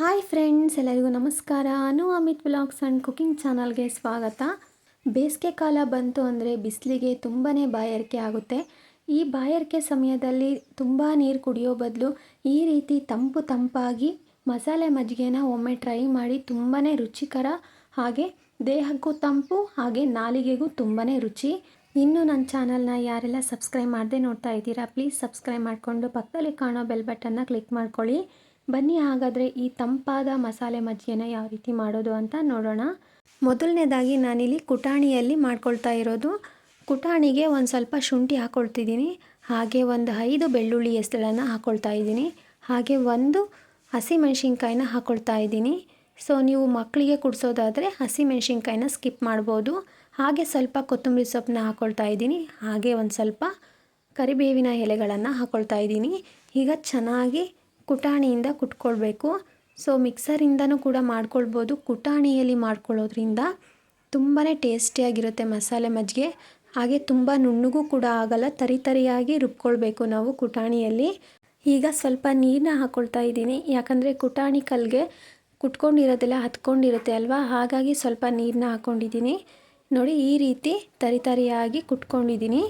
Hi friends, ಎಲ್ಲರಿಗೂ ನಮಸ್ಕಾರ. Anu Amit vlogs and cooking ಚಾನಲ್ಗೆ ಸ್ವಾಗತ. ಬೇಸಿಗೆ ಕಾಲ ಬಂತು ಅಂದರೆ ಬಿಸಿಲಿಗೆ ತುಂಬಾ ಬಾಯಾರಿಕೆ ಆಗುತ್ತೆ. ಈ ಬಾಯಾರಿಕೆ ಸಮಯದಲ್ಲಿ ತುಂಬ ನೀರು ಕುಡಿಯೋ ಬದಲು ಈ ರೀತಿ ತಂಪು ತಂಪಾಗಿ ಮಸಾಲೆ ಮಜ್ಜಿಗೆನ ಒಮ್ಮೆ ಟ್ರೈ ಮಾಡಿ ತುಂಬಾ ರುಚಿಕರ, ಹಾಗೆ ದೇಹಕ್ಕೂ ತಂಪು, ಹಾಗೆ ನಾಲಿಗೆಗೂ ತುಂಬಾ ರುಚಿ. ಇನ್ನು ನನ್ನ ಚಾನಲ್ನ ಯಾರೆಲ್ಲ ಸಬ್ಸ್ಕ್ರೈಬ್ ಮಾಡದೆ ನೋಡ್ತಾ ಇದ್ದೀರಾ, ಪ್ಲೀಸ್ ಸಬ್ಸ್ಕ್ರೈಬ್ ಮಾಡಿಕೊಂಡು ಪಕ್ಕದಲ್ಲಿ ಕಾಣೋ ಬೆಲ್ ಬಟನ್ನ ಕ್ಲಿಕ್ ಮಾಡ್ಕೊಳ್ಳಿ. ಬನ್ನಿ ಹಾಗಾದರೆ ಈ ತಂಪಾದ ಮಸಾಲೆ ಮಜ್ಜಿಯನ್ನು ಯಾವ ರೀತಿ ಮಾಡೋದು ಅಂತ ನೋಡೋಣ. ಮೊದಲನೇದಾಗಿ ನಾನಿಲ್ಲಿ ಕುಟಾಣಿಯಲ್ಲಿ ಮಾಡ್ಕೊಳ್ತಾ ಇರೋದು. ಕುಟಾಣಿಗೆ ಒಂದು ಸ್ವಲ್ಪ ಶುಂಠಿ ಹಾಕ್ಕೊಳ್ತಿದ್ದೀನಿ ಹಾಗೆ ಒಂದು ಐದು ಬೆಳ್ಳುಳ್ಳಿ ಹೆಸಳನ್ನು ಹಾಕ್ಕೊಳ್ತಾ ಇದ್ದೀನಿ. ಹಾಗೆ ಒಂದು ಹಸಿಮೆಣ್ಸಿನ್ಕಾಯಿನ ಹಾಕ್ಕೊಳ್ತಾ ಇದ್ದೀನಿ. ಸೊ ನೀವು ಮಕ್ಕಳಿಗೆ ಕುಡಿಸೋದಾದರೆ ಹಸಿಮೆಣ್ಸಿನ್ಕಾಯಿನ ಸ್ಕಿಪ್ ಮಾಡ್ಬೋದು. ಹಾಗೆ ಸ್ವಲ್ಪ ಕೊತ್ತಂಬರಿ ಸೊಪ್ಪನ್ನ ಹಾಕ್ಕೊಳ್ತಾ ಇದ್ದೀನಿ. ಹಾಗೆ ಒಂದು ಸ್ವಲ್ಪ ಕರಿಬೇವಿನ ಎಲೆಗಳನ್ನು ಹಾಕ್ಕೊಳ್ತಾ ಇದ್ದೀನಿ. ಈಗ ಚೆನ್ನಾಗಿ ಕುಟಾಣಿಯಿಂದ ಕುಟ್ಕೊಳ್ಬೇಕು. ಸೊ ಮಿಕ್ಸರಿಂದನೂ ಕೂಡ ಮಾಡ್ಕೊಳ್ಬೋದು. ಕುಟಾಣಿಯಲ್ಲಿ ಮಾಡ್ಕೊಳ್ಳೋದ್ರಿಂದ ತುಂಬಾ ಟೇಸ್ಟಿಯಾಗಿರುತ್ತೆ ಮಸಾಲೆ ಮಜ್ಜಿಗೆ. ಹಾಗೆ ತುಂಬ ನುಣ್ಣಗೂ ಕೂಡ ಆಗಲ್ಲ, ತರಿ ತರಿಯಾಗಿ ರುಬ್ಕೊಳ್ಬೇಕು ನಾವು ಕುಟಾಣಿಯಲ್ಲಿ. ಈಗ ಸ್ವಲ್ಪ ನೀರನ್ನ ಹಾಕ್ಕೊಳ್ತಾ ಇದ್ದೀನಿ. ಯಾಕಂದರೆ ಕುಟಾಣಿ ಕಲ್ಗೆ ಕುಟ್ಕೊಂಡಿರೋದೆಲ್ಲ ಹತ್ಕೊಂಡಿರುತ್ತೆ ಅಲ್ವಾ? ಹಾಗಾಗಿ ಸ್ವಲ್ಪ ನೀರನ್ನ ಹಾಕ್ಕೊಂಡಿದ್ದೀನಿ ನೋಡಿ, ಈ ರೀತಿ ತರಿತರಿಯಾಗಿ ಕುಟ್ಕೊಂಡಿದ್ದೀನಿ.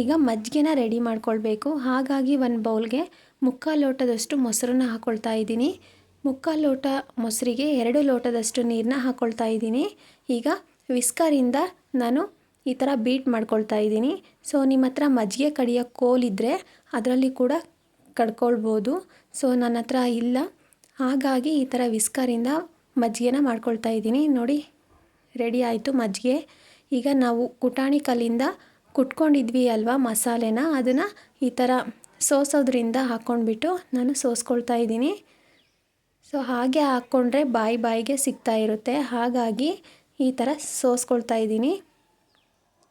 ಈಗ ಮಜ್ಜಿಗೆನ ರೆಡಿ ಮಾಡ್ಕೊಳ್ಬೇಕು. ಹಾಗಾಗಿ ಒಂದು ಬೌಲ್ಗೆ ಮುಕ್ಕಾಲು ಲೋಟದಷ್ಟು ಮೊಸರನ್ನ ಹಾಕ್ಕೊಳ್ತಾ ಇದ್ದೀನಿ. ಮುಕ್ಕಾಲು ಲೋಟ ಮೊಸರಿಗೆ ಎರಡು ಲೋಟದಷ್ಟು ನೀರನ್ನ ಹಾಕ್ಕೊಳ್ತಾ ಇದ್ದೀನಿ. ಈಗ ವಿಸ್ಕರಿಂದ ನಾನು ಈ ಥರ ಬೀಟ್ ಮಾಡ್ಕೊಳ್ತಾ ಇದ್ದೀನಿ. ಸೊ, ನಿಮ್ಮ ಹತ್ರ ಮಜ್ಜಿಗೆ ಕಡಿಯೋ ಕೋಲಿದ್ದರೆ ಅದರಲ್ಲಿ ಕೂಡ ಕಡ್ಕೊಳ್ಬೋದು. ಸೊ, ನನ್ನ ಹತ್ರ ಇಲ್ಲ. ಹಾಗಾಗಿ ಈ ಥರ ವಿಸ್ಕರಿಂದ ಮಜ್ಜಿಗೆನ ಮಾಡ್ಕೊಳ್ತಾ ಇದ್ದೀನಿ. ನೋಡಿ, ರೆಡಿ ಆಯಿತು ಮಜ್ಜಿಗೆ. ಈಗ ನಾವು ಕುಟಾಣಿ ಕಲ್ಲಿಂದ ಕುಟ್ಕೊಂಡಿದ್ವಿ ಅಲ್ವಾ ಮಸಾಲೆನ? ಅದನ್ನು ಈ ಥರ ಸೋಸೋದ್ರಿಂದ ಹಾಕ್ಕೊಂಡ್ಬಿಟ್ಟು ನಾನು ಸೋಸ್ಕೊಳ್ತಾ ಇದ್ದೀನಿ. ಸೊ, ಹಾಗೆ ಹಾಕ್ಕೊಂಡ್ರೆ ಬಾಯಿ ಬಾಯಿಗೆ ಸಿಗ್ತಾ ಇರುತ್ತೆ. ಹಾಗಾಗಿ ಈ ಥರ ಸೋಸ್ಕೊಳ್ತಾ ಇದ್ದೀನಿ.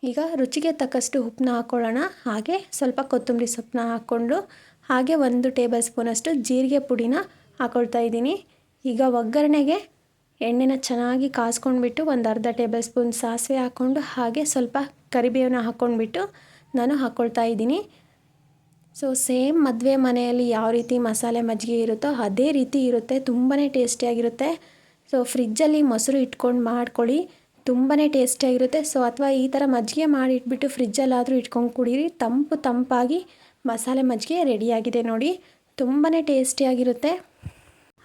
ಈಗ ರುಚಿಗೆ ತಕ್ಕಷ್ಟು ಉಪ್ಪನ್ನ ಹಾಕ್ಕೊಳ್ಳೋಣ. ಹಾಗೆ ಸ್ವಲ್ಪ ಕೊತ್ತಂಬರಿ ಸೊಪ್ಪನ್ನ ಹಾಕ್ಕೊಂಡು ಹಾಗೆ ಒಂದು ಟೇಬಲ್ ಸ್ಪೂನಷ್ಟು ಜೀರಿಗೆ ಪುಡಿನ ಹಾಕ್ಕೊಳ್ತಾ ಇದ್ದೀನಿ. ಈಗ ಒಗ್ಗರಣೆಗೆ ಎಣ್ಣೆನ ಚೆನ್ನಾಗಿ ಕಾಸ್ಕೊಂಡ್ಬಿಟ್ಟು ಒಂದು ಅರ್ಧ ಟೇಬಲ್ ಸ್ಪೂನ್ ಸಾಸಿವೆ ಹಾಕ್ಕೊಂಡು ಹಾಗೆ ಸ್ವಲ್ಪ ಕರಿಬೇವನ್ನ ಹಾಕ್ಕೊಂಡ್ಬಿಟ್ಟು ನಾನು ಹಾಕ್ಕೊಳ್ತಾ ಇದ್ದೀನಿ. ಸೊ ಸೇಮ್ ಮದುವೆ ಮನೆಯಲ್ಲಿ ಯಾವ ರೀತಿ ಮಸಾಲೆ ಮಜ್ಜಿಗೆ ಇರುತ್ತೋ ಅದೇ ರೀತಿ ಇರುತ್ತೆ ತುಂಬಾ ಟೇಸ್ಟಿಯಾಗಿರುತ್ತೆ ಸೊ ಫ್ರಿಜ್ಜಲ್ಲಿ ಮೊಸರು ಇಟ್ಕೊಂಡು ಮಾಡ್ಕೊಳ್ಳಿ ತುಂಬಾ ಟೇಸ್ಟಿಯಾಗಿರುತ್ತೆ ಸೊ ಅಥವಾ ಈ ಥರ ಮಜ್ಜಿಗೆ ಮಾಡಿಟ್ಬಿಟ್ಟು ಫ್ರಿಜ್ಜಲ್ಲಾದರೂ ಇಟ್ಕೊಂಡು ಕುಡೀರಿ, ತಂಪು ತಂಪಾಗಿ ಮಸಾಲೆ ಮಜ್ಜಿಗೆ ರೆಡಿಯಾಗಿದೆ ನೋಡಿ ತುಂಬಾ ಟೇಸ್ಟಿಯಾಗಿರುತ್ತೆ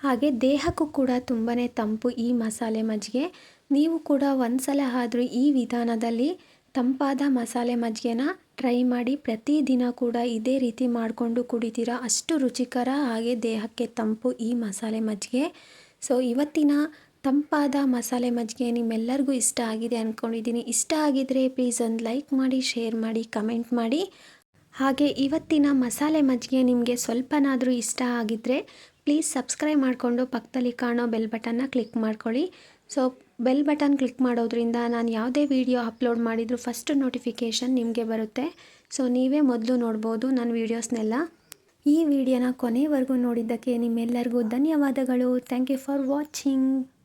ಹಾಗೆ ದೇಹಕ್ಕೂ ಕೂಡ ತುಂಬಾ ತಂಪು ಈ ಮಸಾಲೆ ಮಜ್ಜಿಗೆ. ನೀವು ಕೂಡ ಒಂದು ಸಲ ಆದರೂ ಈ ವಿಧಾನದಲ್ಲಿ ತಂಪಾದ ಮಸಾಲೆ ಮಜ್ಜಿಗೆನ ಟ್ರೈ ಮಾಡಿ ಪ್ರತಿದಿನ ಕೂಡ ಇದೇ ರೀತಿ ಮಾಡಿಕೊಂಡು ಕುಡಿತೀರಾ? ಅಷ್ಟು ರುಚಿಕರ ಹಾಗೆ ದೇಹಕ್ಕೆ ತಂಪು ಈ ಮಸಾಲೆ ಮಜ್ಜಿಗೆ. ಸೊ ಇವತ್ತಿನ ತಂಪಾದ ಮಸಾಲೆ ಮಜ್ಜಿಗೆ ನಿಮ್ಮೆಲ್ಲರಿಗೂ ಇಷ್ಟ ಆಗಿದೆ ಅಂದ್ಕೊಂಡಿದ್ದೀನಿ ಇಷ್ಟ ಆಗಿದ್ದರೆ ಪ್ಲೀಸ್ ಒಂದು ಲೈಕ್ ಮಾಡಿ ಶೇರ್ ಮಾಡಿ ಕಮೆಂಟ್ ಮಾಡಿ. ಹಾಗೆ ಇವತ್ತಿನ ಮಸಾಲೆ ಮಜ್ಜಿಗೆ ನಿಮಗೆ ಸ್ವಲ್ಪನಾದರೂ ಇಷ್ಟ ಆಗಿದ್ದರೆ ಪ್ಲೀಸ್ ಸಬ್ಸ್ಕ್ರೈಬ್ ಮಾಡಿಕೊಂಡು ಪಕ್ಕದಲ್ಲಿ ಕಾಣೋ ಬೆಲ್ ಬಟನ್ನ ಕ್ಲಿಕ್ ಮಾಡ್ಕೊಳ್ಳಿ. ಸೊ ಬೆಲ್ ಬಟನ್ ಕ್ಲಿಕ್ ಮಾಡೋದ್ರಿಂದ ನಾನು ಯಾವುದೇ ವಿಡಿಯೋ ಅಪ್ಲೋಡ್ ಮಾಡಿದರೂ ಫಸ್ಟ್ ನೋಟಿಫಿಕೇಷನ್ ನಿಮಗೆ ಬರುತ್ತೆ. ಸೊ, ನೀವೇ ಮೊದಲು ನೋಡ್ಬೋದು ನನ್ನ ವೀಡಿಯೋಸ್ನೆಲ್ಲ. ಈ ವಿಡಿಯೋನ ಕೊನೆವರೆಗೂ ನೋಡಿದ್ದಕ್ಕೆ ನಿಮ್ಮೆಲ್ಲರಿಗೂ ಧನ್ಯವಾದಗಳು. Thank you for watching.